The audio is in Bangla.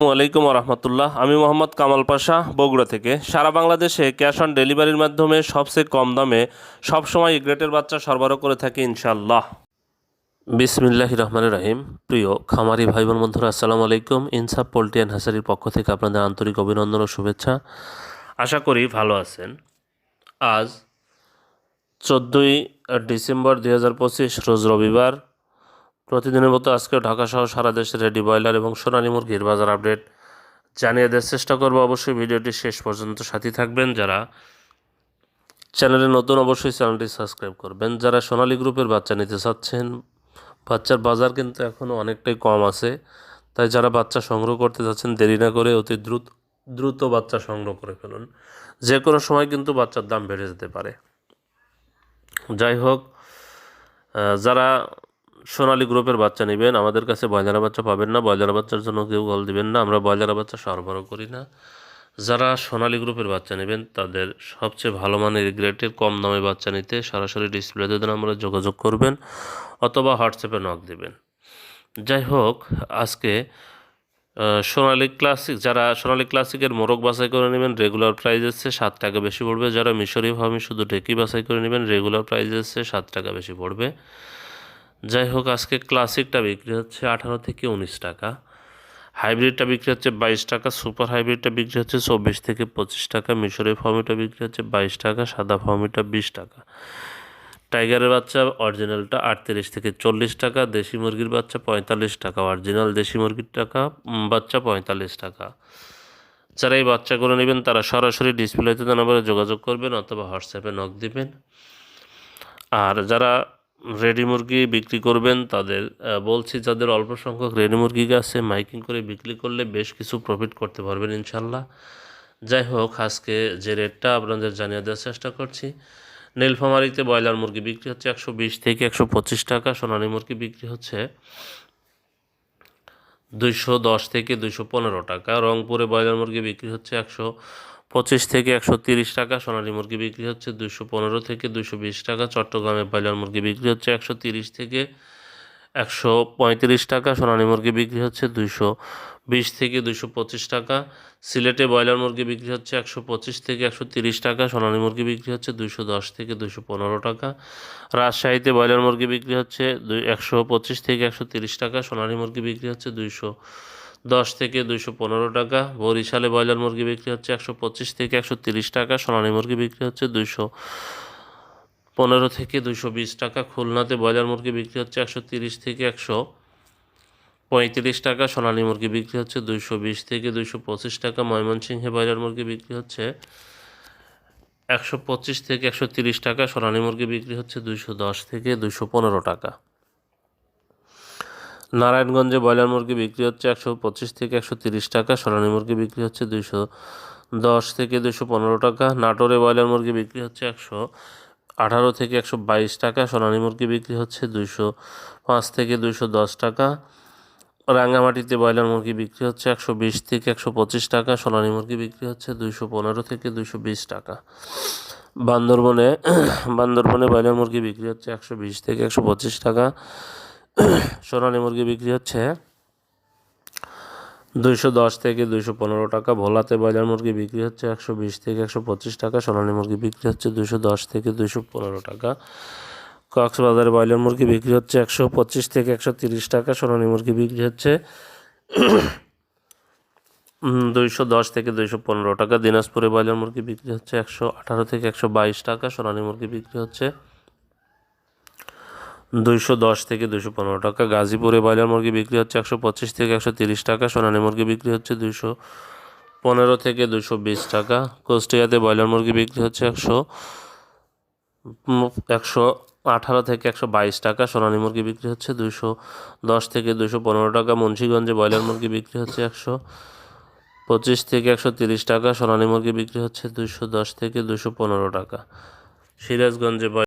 আলাইকুম রহমতুল্লাহ। আমি মোহাম্মদ কামাল পাশা, বগুড়া থেকে। সারা বাংলাদেশে ক্যাশ অন ডেলিভারির মাধ্যমে সবচেয়ে কম দামে সবসময় গ্রেটের বাচ্চা সরবরাহ করে থাকি ইনশাল্লাহ বিসমিল্লাহ রহমান রাহিম। প্রিয় খামারি ভাই বোন বন্ধুরা, আসসালামু আলাইকুম। ইনসাফ পোল্ট্রি অ্যান্ড হাসারির পক্ষ থেকে আপনাদের আন্তরিক অভিনন্দন ও শুভেচ্ছা। আশা করি ভালো আছেন। আজ চোদ্দোই ডিসেম্বর দুই হাজার পঁচিশ, রোজ রবিবার। প্রতিদিনের মতো আজকেও ঢাকা সহ সারা দেশে রেডি ব্রয়লার এবং সোনালী মুরগির বাজার আপডেট জানিয়ে দেওয়ার চেষ্টা করব। অবশ্যই ভিডিওটি শেষ পর্যন্ত সাথী থাকবেন। যারা চ্যানেলে নতুন, অবশ্যই চ্যানেলটি সাবস্ক্রাইব করবেন। যারা সোনালী গ্রুপের বাচ্চা নিতে চাচ্ছেন, বাচ্চার বাজার কিন্তু এখনও অনেকটাই কম আছে। তাই যারা বাচ্চা সংগ্রহ করতে চাচ্ছেন, দেরি না করে অতি দ্রুত দ্রুত বাচ্চা সংগ্রহ করে ফেলুন। যে কোনো সময় কিন্তু বাচ্চার দাম বেড়ে যেতে পারে। যাই হোক যারা সোনালী গ্রুপের বাচ্চা নেবেন। আমাদের কাছে ব্রয়লার বাচ্চা পাবেন না। ব্রয়লার বাচ্চার জন্য কেউ কল দিবেন না। আমরা ব্রয়লার বাচ্চা সরবরাহ করি না। যারা সোনালী গ্রুপের বাচ্চা নেবেন, তাদের সবচেয়ে ভালো মানের গ্রেটের কম দামে বাচ্চা নিতে সরাসরি ডিসপ্লেতে আমরা যোগাযোগ করবেন অথবা হোয়াটসঅ্যাপে নক দেবেন। যাই হোক, আজকে সোনালী ক্লাসিক যারা সোনালী ক্লাসিকের মোরগ বাছাই করে নেবেন রেগুলার প্রাইস এসছে সাত টাকা বেশি পড়বে। যারা মিশরি ফার্মি শুধু ডেকি বাছাই করে নেবেন রেগুলার প্রাইস এসছে সাত টাকা বেশি পড়বে। যাই হোক, আজকে ক্লাসিকটা বিক্রি হচ্ছে আঠারো থেকে উনিশ টাকা। হাইব্রিডটা বিক্রি হচ্ছে বাইশ টাকা, সুপার হাইব্রিডটা বিক্রি হচ্ছে চব্বিশ থেকে পঁচিশ টাকা মিশরের ফর্মিটা বিক্রি হচ্ছে বাইশ টাকা, সাদা ফর্মিটা বিশ টাকা। টাইগারের বাচ্চা অরিজিনালটা আটত্রিশ থেকে চল্লিশ টাকা, দেশি মুরগির বাচ্চা পঁয়তাল্লিশ টাকা, অরিজিনাল দেশি মুরগির টাকা বাচ্চা পঁয়তাল্লিশ টাকা। যারা এই বাচ্চাগুলো নেবেন, তারা সরাসরি ডিসপ্লেতে নাম্বারে যোগাযোগ করবেন অথবা হোয়াটসঅ্যাপে নক দিবেন। আর যারা রেডি মুরগি বিক্রি করবেন তাদের বলছি যাদের অল্প সংখ্যক রেডি মুরগি আছে, মাইকিং করে বিক্রি করলে বেশ কিছু প্রফিট করতে পারবেন ইনশাল্লাহ যাই হোক, আজকে যে রেটটা আপনাদের জানিয়ে দেওয়ার চেষ্টা করছি, নীলফামারিতে ব্রয়লার মুরগি বিক্রি হচ্ছে একশো বিশ থেকে একশো পঁচিশ টাকা, সোনালী মুরগি বিক্রি হচ্ছে দুইশো দশ থেকে দুইশো পনেরো টাকা, রংপুরে ব্রয়লার মুরগি বিক্রি হচ্ছে একশো পঁচিশ থেকে একশো তিরিশ টাকা সোনালী মুরগি বিক্রি হচ্ছে দুশো পনেরো থেকে দুশো বিশ টাকা, চট্টগ্রামে ব্রয়লার মুরগি বিক্রি হচ্ছে একশো তিরিশ থেকে একশো পঁয়ত্রিশ টাকা, সোনালী মুরগি বিক্রি হচ্ছে দুশো বিশ থেকে দুশো পঁচিশ টাকা, সিলেটে ব্রয়লার মুরগি বিক্রি হচ্ছে একশো পঁচিশ থেকে একশো তিরিশ টাকা, সোনালী মুরগি বিক্রি হচ্ছে দুশো দশ থেকে দুশো পনেরো টাকা, রাজশাহীতে ব্রয়লার মুরগি বিক্রি হচ্ছে দুই, একশো পঁচিশ থেকে একশো তিরিশ টাকা, সোনালী মুরগি বিক্রি হচ্ছে দুইশো দশ থেকে দুইশো পনেরো টাকা। বরিশালে ব্রয়লার মুরগি বিক্রি হচ্ছে একশো পঁচিশ থেকে একশো তিরিশ টাকা। সোনালী মুরগি বিক্রি হচ্ছে দুইশো পনেরো থেকে দুশো বিশ টাকা। খুলনাতে ব্রয়লার মুরগি বিক্রি হচ্ছে একশো তিরিশ থেকে একশো পঁয়ত্রিশ টাকা। সোনালী মুরগি বিক্রি হচ্ছে দুইশো বিশ থেকে দুইশো পঁচিশ টাকা। ময়মনসিংহে ব্রয়লার মুরগি বিক্রি হচ্ছে একশো পঁচিশ থেকে একশো তিরিশ টাকা। সোনালী মুরগি বিক্রি হচ্ছে দুইশো দশ থেকে দুইশো পনেরো টাকা। নারায়ণগঞ্জে ব্রয়লার মুরগি বিক্রি হচ্ছে একশো পঁচিশ থেকে একশো তিরিশ টাকা সোনালী মুরগি বিক্রি হচ্ছে দুইশো দশ থেকে দুশো পনেরো টাকা, নাটোরে ব্রয়লার মুরগি বিক্রি হচ্ছে একশো আঠারো থেকে একশো বাইশ টাকা সোনালী মুরগি বিক্রি হচ্ছে দুইশো পাঁচ থেকে দুইশো দশ টাকা। রাঙ্গামাটিতে ব্রয়লার মুরগি বিক্রি হচ্ছে একশো বিশ থেকে একশো পঁচিশ টাকা সোনালী মুরগি বিক্রি হচ্ছে দুইশো পনেরো থেকে দুইশো বিশ টাকা। বান্দরবনে বান্দরবনে ব্রয়লার মুরগি বিক্রি হচ্ছে একশো বিশ থেকে একশো পঁচিশ টাকা সোনালী মুরগি বিক্রি হচ্ছে দুইশো দশ থেকে দুইশো পনেরো টাকা। ভোলাতে ব্রয়লার মুরগি বিক্রি হচ্ছে একশো বিশ থেকে একশো পঁচিশ টাকা। সোনালী মুরগি বিক্রি হচ্ছে দুইশো দশ থেকে দুইশো পনেরো টাকা। কক্সবাজারে ব্রয়লার মুরগি বিক্রি হচ্ছে একশো পঁচিশ থেকে একশো তিরিশ টাকা। সোনালী মুরগি বিক্রি হচ্ছে দুইশো দশ থেকে দুইশো পনেরো টাকা। দিনাজপুরে ব্রয়লার মুরগি বিক্রি হচ্ছে একশো আঠারো থেকে একশো বাইশ টাকা। সোনালী মুরগি বিক্রি হচ্ছে দুইশো দশ থেকে দুইশো পনেরো টাকা। গাজীপুরে ব্রয়লার মুরগি বিক্রি হচ্ছে একশো পঁচিশ থেকে একশো তিরিশ টাকা, সোনালী মুরগি বিক্রি হচ্ছে দুইশো পনেরো থেকে দুশো বিশ টাকা। কুষ্টিয়াতে ব্রয়লার মুরগি বিক্রি হচ্ছে একশো একশো আঠারো থেকে একশো বাইশ টাকা, সোনালী মুরগি বিক্রি হচ্ছে দুইশো দশ থেকে দুইশো পনেরো টাকা। মুন্সিগঞ্জে ব্রয়লার মুরগি বিক্রি হচ্ছে একশো পঁচিশ থেকে একশো তিরিশ টাকা, সোনালী মুরগি বিক্রি হচ্ছে দুইশো দশ থেকে দুশো পনেরো টাকা। সিরাজগঞ্জে